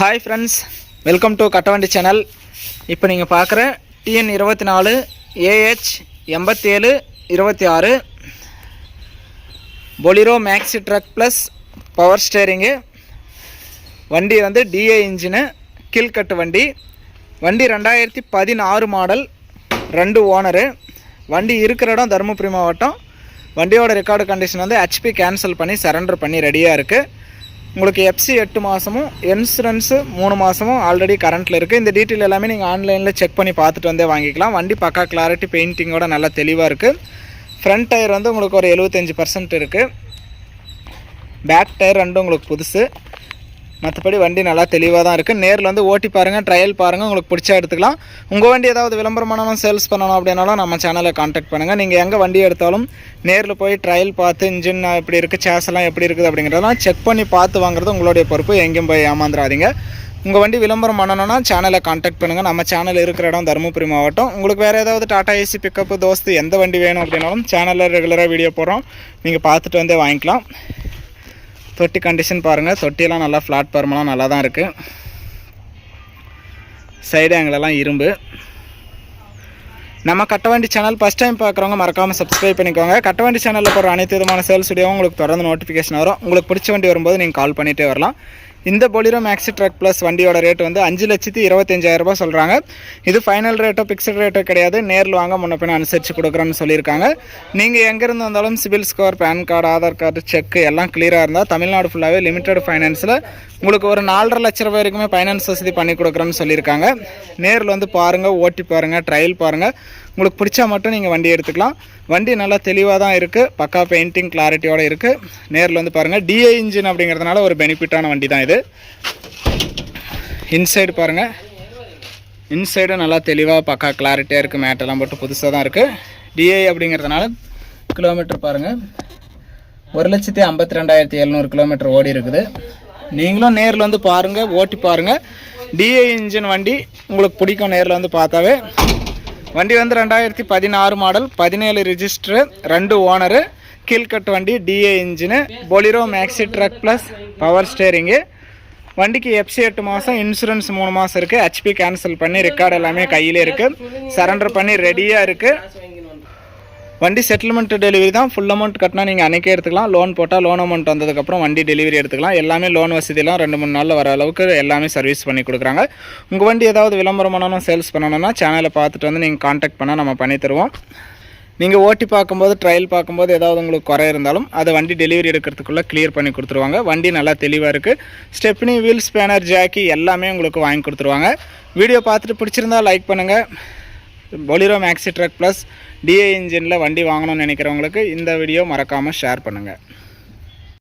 Hi friends welcome to Kattavandi channel இப்போ நீங்கள் பார்க்குற டிஎன் இருபத்தி நாலு ஏஹெச் எண்பத்தேழு இருபத்தி ஆறு Bolero maxi truck plus power steering வண்டி வந்து டிஏ இன்ஜினு கீழ்கட்டு வண்டி. வண்டி ரெண்டாயிரத்தி பதினாறு மாடல் ரெண்டு ஓனரு வண்டி இருக்கிற இடம் தருமபுரி மாவட்டம். வண்டியோட ரெக்கார்டு கண்டிஷன் வந்து ஹெச்பி கேன்சல் பண்ணி சரண்டர் பண்ணி ரெடியாக இருக்குது உங்களுக்கு எஃப்சி எட்டு மாதமும் இன்சூரன்ஸு மூணு மாதமும் ஆல்ரெடி கரண்ட்டில் இருக்குது இந்த டீட்டெயில் எல்லாமே நீங்கள் ஆன்லைனில் செக் பண்ணி பார்த்துட்டு வந்தே வாங்கிக்கலாம். வண்டி பக்கா கிளாரிட்டி பெயிண்டிங்கோட நல்லா தெளிவாக இருக்குது ஃப்ரண்ட் டயர் வந்து உங்களுக்கு ஒரு எழுபத்தஞ்சி பர்சன்ட் இருக்குது பேக் டயர் ரெண்டும் உங்களுக்கு புதுசு. மற்றபடி வண்டி நல்லா தெளிவாக தான் இருக்குது நேரில் வந்து ஓட்டி பாருங்கள் ட்ரையல் பாருங்கள் உங்களுக்கு பிடிச்சா எடுத்துக்கலாம். உங்கள் வண்டி ஏதாவது விளம்பரமான சேல்ஸ் பண்ணணும் அப்படின்னாலும் நம்ம சேனலை காண்டாக்ட் பண்ணுங்கள் நீங்கள் எங்கே வண்டி எடுத்தாலும் நேரில் போய் ட்ரையல் பார்த்து இன்ஜின் எப்படி இருக்குது சேஸ்லாம் எல்லாம் எப்படி இருக்குது அப்படிங்கிறதெல்லாம் செக் பண்ணி பார்த்து வாங்குறது உங்களுடைய பொறுப்பு. எங்கேயும் போய் ஏமாந்துடாதீங்க. உங்கள் வண்டி விளம்பரம் பண்ணணும்னா சேனலை காண்டாக்ட் பண்ணுங்கள் நம்ம சேனல் இருக்கிற இடம் தருமபுரி மாவட்டம். உங்களுக்கு வேறு ஏதாவது டாடா ஏசி பிக்கப்பு தோஸ்து எந்த வண்டி வேணும் அப்படின்னாலும் சேனலில் ரெகுலராக வீடியோ போடுறோம். நீங்கள் பார்த்துட்டு வந்தே வாங்கிக்கலாம். தொட்டி கண்டிஷன் பாருங்கள் தொட்டியெல்லாம் நல்லா ஃப்ளாட் நல்லா தான் இருக்குது சைடு ஆங்கிலெல்லாம் இரும்பு. நம்ம கட்டவண்டி சேனல் ஃபஸ்ட் டைம் பார்க்குறவங்க மறக்காமல் சப்ஸ்கிரைப் பண்ணிக்கோங்க. கட்டவண்டி சேனலில் போகிற அனைத்து விதமான சேல்ஸ் வீடியோவும் உங்களுக்கு தொடர்ந்து நோட்டிஃபிகேஷன் வரும். உங்களுக்கு பிடிச்ச வண்டி வரும்போது நீங்கள் கால் பண்ணிகிட்டே வரலாம். இந்த பொலிரோ மேக்ஸி ட்ரக் ப்ளஸ் வண்டியோட ரேட் வந்து அஞ்சு லட்சத்தி இருபத்தஞ்சாயிரம் ரூபாய் சொல்கிறாங்க இது ஃபைனல் ரேட்டோ பிக்சட் ரேட்டோ கிடையாது. நேரில் வாங்க முன்ன பின்ன அனுசரித்து கொடுக்குறேன்னு சொல்லியிருக்காங்க. நீங்கள் எங்கேருந்து வந்தாலும் CIBIL score PAN card Aadhaar card cheque எல்லாம் கிளியராக இருந்தால் தமிழ்நாடு ஃபுல்லாகவே லிமிடெட் ஃபைனான்ஸில் உங்களுக்கு ஒரு நாலரை லட்ச ரூபாய் வரைக்குமே ஃபைனான்ஸ் வசதி பண்ணி கொடுக்குறேன்னு சொல்லியிருக்காங்க. நேரில் வந்து பாருங்கள் ஓட்டி பாருங்கள் ட்ரையல் பாருங்கள் உங்களுக்கு பிடிச்சா மட்டும் நீங்கள் வண்டி எடுத்துக்கலாம். வண்டி நல்லா தெளிவாக தான் இருக்குது பக்கா பெயிண்டிங் கிளாரிட்டியோடு இருக்குது நேரில் வந்து பாருங்கள் டிஏ இன்ஜின் அப்படிங்கிறதுனால ஒரு பெனிஃபிட்டான வண்டி தான் இது. இன்சைடு பாருங்கள் இன்சைடு நல்லா தெளிவாக பக்கா கிளாரிட்டியாக இருக்குது மேட்டெல்லாம் போட்டு புதுசாக தான் இருக்குது டிஏ அப்படிங்கிறதுனால கிலோமீட்டர் பாருங்கள் ஒரு லட்சத்தி ஐம்பத்தி ரெண்டாயிரத்தி எழுநூறு கிலோமீட்டர் ஓடி இருக்குது. நீங்களும் நேரில் வந்து பாருங்கள் ஓட்டி பாருங்கள் டிஏ இன்ஜின் வண்டி உங்களுக்கு பிடிக்கும் நேரில் வந்து பார்த்தாவே. வண்டி வந்து ரெண்டாயிரத்தி பதினாறு மாடல் பதினேழு ரிஜிஸ்டரு ரெண்டு ஓனரு கீழ்கட்டு வண்டி TA engine Bolero maxi truck plus power steering வண்டிக்கு எஃப்சி எட்டு மாதம் இன்சூரன்ஸ் மூணு மாதம் இருக்குது ஹெச்பி கேன்சல் பண்ணி ரெக்கார்டு எல்லாமே கையில் இருக்குது சரண்டர் பண்ணி ரெடியாக இருக்குது வண்டி செட்டில்மெண்ட் டெலிவரி தான். ஃபுல் அமௌண்ட் கட்டினா நீங்கள் அன்றைக்கே எடுத்துக்கலாம். லோன் போட்டால் லோன் அமௌண்ட் வந்ததுக்கப்புறம் வண்டி டெலிவரி எடுத்துக்கலாம். எல்லாமே லோன் வசதியெல்லாம் ரெண்டு மூணு நாளில் வர அளவுக்கு எல்லாமே சர்வீஸ் பண்ணி கொடுக்குறாங்க. உங்கள் வண்டி ஏதாவது விளம்பரம் பண்ணணும் சேல்ஸ் பண்ணணும்னா சேனலை பார்த்துட்டு வந்து நீங்கள் காண்டாக்ட் பண்ணால் நம்ம பண்ணி தருவோம். நீங்கள் ஓட்டி பார்க்கும்போது ட்ரையல் பார்க்கும்போது ஏதாவது உங்களுக்கு குறை இருந்தாலும் அதை வண்டி டெலிவரி எடுக்கிறதுக்குள்ளே கிளியர் பண்ணி கொடுத்துருவாங்க. வண்டி நல்லா தெளிவாக இருக்குது ஸ்டெப்னி வீல் ஸ்பேனர் ஜாக்கி எல்லாமே உங்களுக்கு வாங்கி கொடுத்துருவாங்க. வீடியோ பார்த்துட்டு பிடிச்சிருந்தா லைக் பண்ணுங்கள் Bolero maxi truck plus TA இன்ஜினில் வண்டி வாங்கணும்னு நினைக்கிறவங்களுக்கு இந்த வீடியோ மறக்காமல் ஷேர் பண்ணுங்கள்